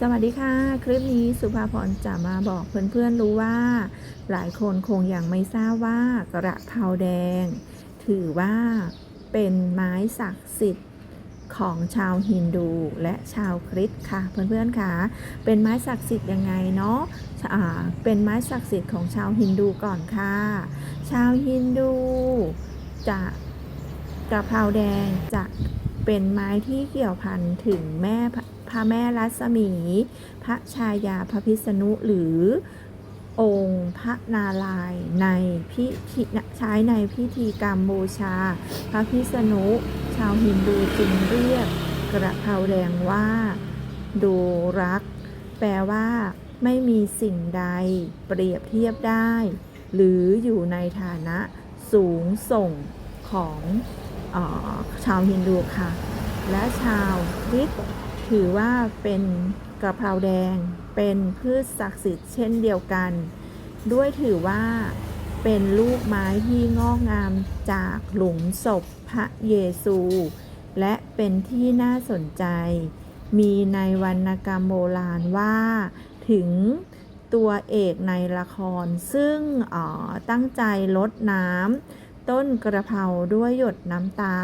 สวัสดีค่ะ คลิปนี้สุภาพรจะมาบอกเพื่อนๆรู้ว่า หลายคนคงยังไม่ทราบว่ากระเพราแดง ถือว่าเป็นไม้ศักดิ์สิทธิ์ของชาวฮินดูและชาวคริสต์ค่ะ เพื่อนๆค่ะ เป็นไม้ศักดิ์สิทธิ์ยังไงเนาะเป็นไม้ศักดิ์สิทธิ์ของชาวฮินดูก่อนค่ะ ชาวฮินดูจะกระเพราแดงจะเป็นไม้ที่เกี่ยวพันถึงแม่ ระพระแม่รัศมี พระชายาพระพิษณุหรือองค์พระนารายณ์ในพิธีใช้ในพิธีกรรมบูชา พระพิษณุ ชาวฮินดูจึงเรียกกระเพราแดงว่าดูรัก แปลว่าไม่มีสิ่งใดเปรียบเทียบได้ หรืออยู่ในฐานะสูงส่งของออชาวฮินดูค่ะ และชาวคริสต์ ถือว่าเป็นกระเพราแดง เป็นพืชศักดิ์สิทธิ์เช่นเดียวกัน ด้วยถือว่าเป็นลูกไม้ที่งอกงามจากหลุมศพพระเยซู และเป็นที่น่าสนใจ มีในวรรณกรรมโบราณว่า ถึงตัวเอกในละคร ซึ่งออตั้งใจลดน้ำต้นกระเพราด้วยหยดน้ำตา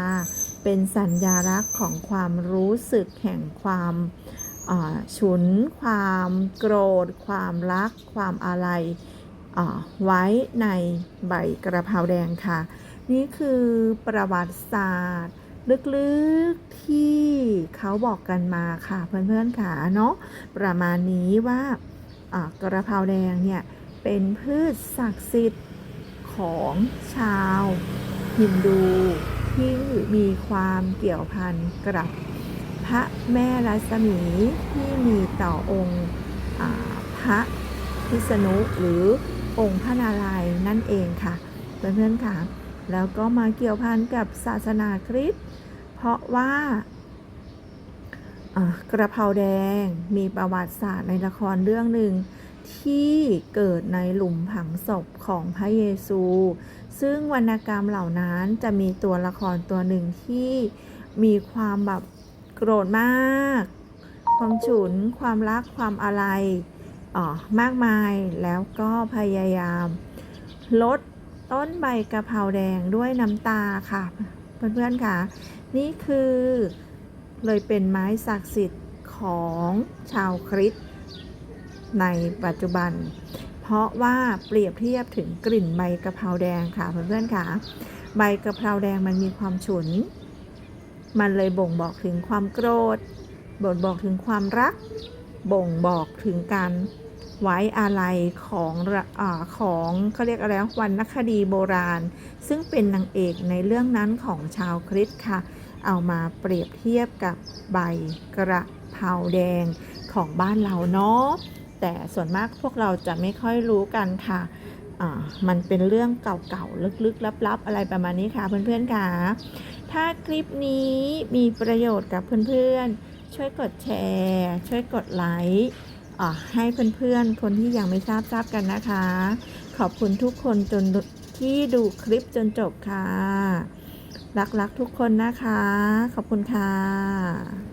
เป็นสัญญาลักษณ์ของความรู้สึกแห่งความฉุน ความโกรธ ความรัก ความอาลัยอ่าไว้ในใบกระเพราแดงค่ะ นี่คือประวัติศาสตร์ลึกๆที่เขาบอกกันมาค่ะเพื่อนๆค่ะเนาะประมาณนี้ว่ากระเพราแดงเนี่ยเป็นพืชศักดิ์สิทธิ์ของชาวฮินดู ที่มีความเกี่ยวพันกับพระแม่รัศมีที่มีต่อองค์พระพิษณุหรือองค์พระนารายณ์นั่นเองค่ะเพื่อนๆค่ะ แล้วก็มาเกี่ยวพันกับศาสนาคริสต์เพราะว่ากระเพราแดงมีประวัติศาสตร์ในละครเรื่องหนึ่ง ที่เกิดในหลุมผังศพของพระเยซู ซึ่งวรรณกรรมเหล่านั้นจะมีตัวละครตัวหนึ่งที่มีความแบบโกรธมาก ความฉุน ความรัก ความอะไรอ่อมากมาย แล้วก็พยายาม ลดต้นใบกะเพราแดงด้วยน้ำตาค่ะ เพื่อนๆค่ะ นี่คือเลยเป็นไม้ศักดิ์สิทธิ์ของชาวคริสต์ ในปัจจุบัน เพราะว่าเปรียบเทียบถึงกลิ่นใบกะเพราแดงค่ะเพื่อนๆค่ะ ใบกะเพราแดงมันมีความฉุน มันเลยบ่งบอกถึงความโกรธ บ่งบอกถึงความรัก บ่งบอกถึงการไว้อาลัยของอของเขาเรียกอะไรวรรณคดีโบราณ ซึ่งเป็นนางเอกในเรื่องนั้นของชาวคริสต์ค่ะ เอามาเปรียบเทียบกับใบกระเพราแดงของบ้านเราเนาะ แต่ส่วนมากพวกเราจะไม่ค่อยรู้กันค่ะมันเป็นเรื่องเก่าๆ ลึกๆ ลับๆ อะไรประมาณนี้ค่ะเพื่อนๆค่ะ ถ้าคลิปนี้มีประโยชน์กับเพื่อนๆ ช่วยกดแชร์ ช่วยกดไลค์ให้เพื่อนๆ คนที่ยังไม่ทราบทราบกันนะคะ ขอบคุณทุกคนจนที่ดูคลิปจนจบค่ะ รักๆ ทุกคนนะคะ ขอบคุณค่ะ